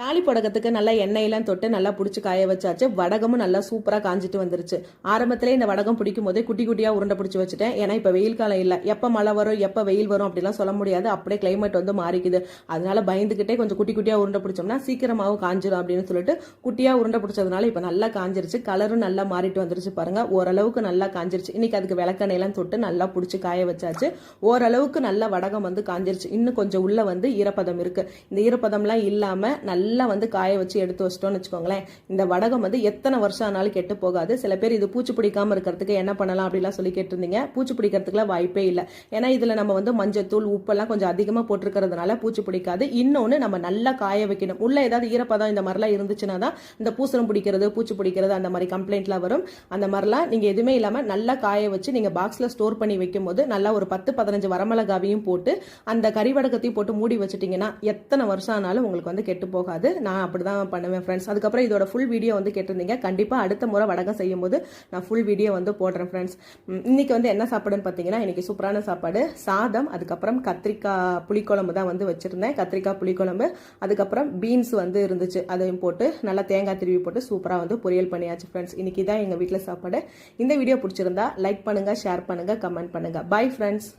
தாலி புடகத்துக்கு நல்லா எண்ணெயெல்லாம் தொட்டு நல்லா பிடிச்சி காய வச்சாச்சு. வடகமும் நல்லா சூப்பராக காஞ்சிட்டு வந்துருச்சு. ஆரம்பத்திலே இந்த வடகம் பிடிக்கும் போதே குட்டி குட்டியாக உருண்டை பிடிச்சி வச்சுட்டேன். ஏன்னா இப்போ வெயில் காலம் இல்லை. எப்போ மழை வரும் எப்போ வெயில் வரும் அப்படிலாம் சொல்ல முடியாது. அப்படியே கிளைமேட் வந்து மாறிக்குது. அதனால பயந்துக்கிட்டே கொஞ்சம் குட்டி குட்டியாக உருண்டை பிடிச்சோம்னா சீக்கிரமாகவும் காஞ்சிரும் அப்படின்னு சொல்லிட்டு குட்டியாக உருண்டை பிடிச்சதுனால இப்போ நல்லா காஞ்சிருச்சு. கலரும் நல்லா மாறிட்டு வந்துருச்சு பாருங்கள் ஓரளவுக்கு நல்லா காஞ்சிருச்சு. இன்னைக்கு அதுக்கு விளக்கெண்ணெயெல்லாம் தொட்டு நல்லா பிடிச்சி காய வச்சாச்சு. ஓரளவுக்கு நல்லா வடகம் வந்து காஞ்சிருச்சு. இன்னும் கொஞ்சம் உள்ளே வந்து ஈரப்பதம் இருக்குது இந்த ஈரப்பதம்லாம் இல்லாமல் நல்லா வந்து காய வச்சு எடுத்து வச்சிட்டோம்னு வச்சுக்கோங்களேன். இந்த வடகம் வந்து எத்தனை வருஷம் ஆனாலும் கெட்டு போகாது. சில பேர் இது பூச்சி பிடிக்காம இருக்கிறதுக்கு என்ன பண்ணலாம் அப்படிலாம் சொல்லி கேட்டிருந்தீங்க. பூச்சி பிடிக்கிறதுக்குலாம் வாய்ப்பே இல்லை. ஏன்னா இதில் நம்ம வந்து மஞ்சத்தூள் உப்பெல்லாம் கொஞ்சம் அதிகமாக போட்டிருக்கிறதுனால பூச்சி பிடிக்காது. இன்னொன்று நம்ம நல்லா காய வைக்கணும். உள்ள ஏதாவது ஈரப்பதம் இந்த மாதிரிலாம் இருந்துச்சுன்னா தான் இந்த பூசணம் பிடிக்கிறது பூச்சி பிடிக்கிறது அந்த மாதிரி கம்ப்ளைண்ட்லாம் வரும். அந்த மாதிரிலாம் நீங்கள் எதுவுமே இல்லாமல் நல்லா காய வச்சு நீங்கள் பாக்ஸில் ஸ்டோர் பண்ணி வைக்கும்போது நல்லா ஒரு பத்து பதினஞ்சு வரமிளகாவையும் போட்டு அந்த கறிவடகத்தையும் போட்டு மூடி வச்சிட்டிங்கன்னா எத்தனை வருஷம் ஆனாலும் உங்களுக்கு வந்து கெட்டு போகாது. நான் அப்படிதான் பண்ணுவேன் ஃப்ரெண்ட்ஸ் அதுக்கப்புறம் இதோட ஃபுல் வீடியோ வந்து கேட்டிருந்தீங்க. கண்டிப்பாக அடுத்த முறை வடகம் செய்யும் போது நான் ஃபுல் வீடியோ வந்து போடுறேன் ஃப்ரெண்ட்ஸ் இன்றைக்கி வந்து என்ன சாப்பாடுன்னு பார்த்தீங்கன்னா இன்றைக்கி சூப்பரான சாப்பாடு. சாதம் அதுக்கப்புறம் கத்திரிக்காய் புளிக்குழம்பு தான் வந்து வச்சுருந்தேன். கத்திரிக்காய் புளிக்குழம்பு அதுக்கப்புறம் பீன்ஸ் வந்து இருந்துச்சு. அதையும் போட்டு நல்லா தேங்காய் திருவி போட்டு சூப்பராக வந்து பொரியல் பண்ணியாச்சு ஃப்ரெண்ட்ஸ் இன்னைக்கு தான் எங்கள் வீட்டில் சாப்பாடு. இந்த வீடியோ பிடிச்சிருந்தா லைக் பண்ணுங்க ஷேர் பண்ணுங்க கமெண்ட் பண்ணுங்கள் பை ஃப்ரெண்ட்ஸ்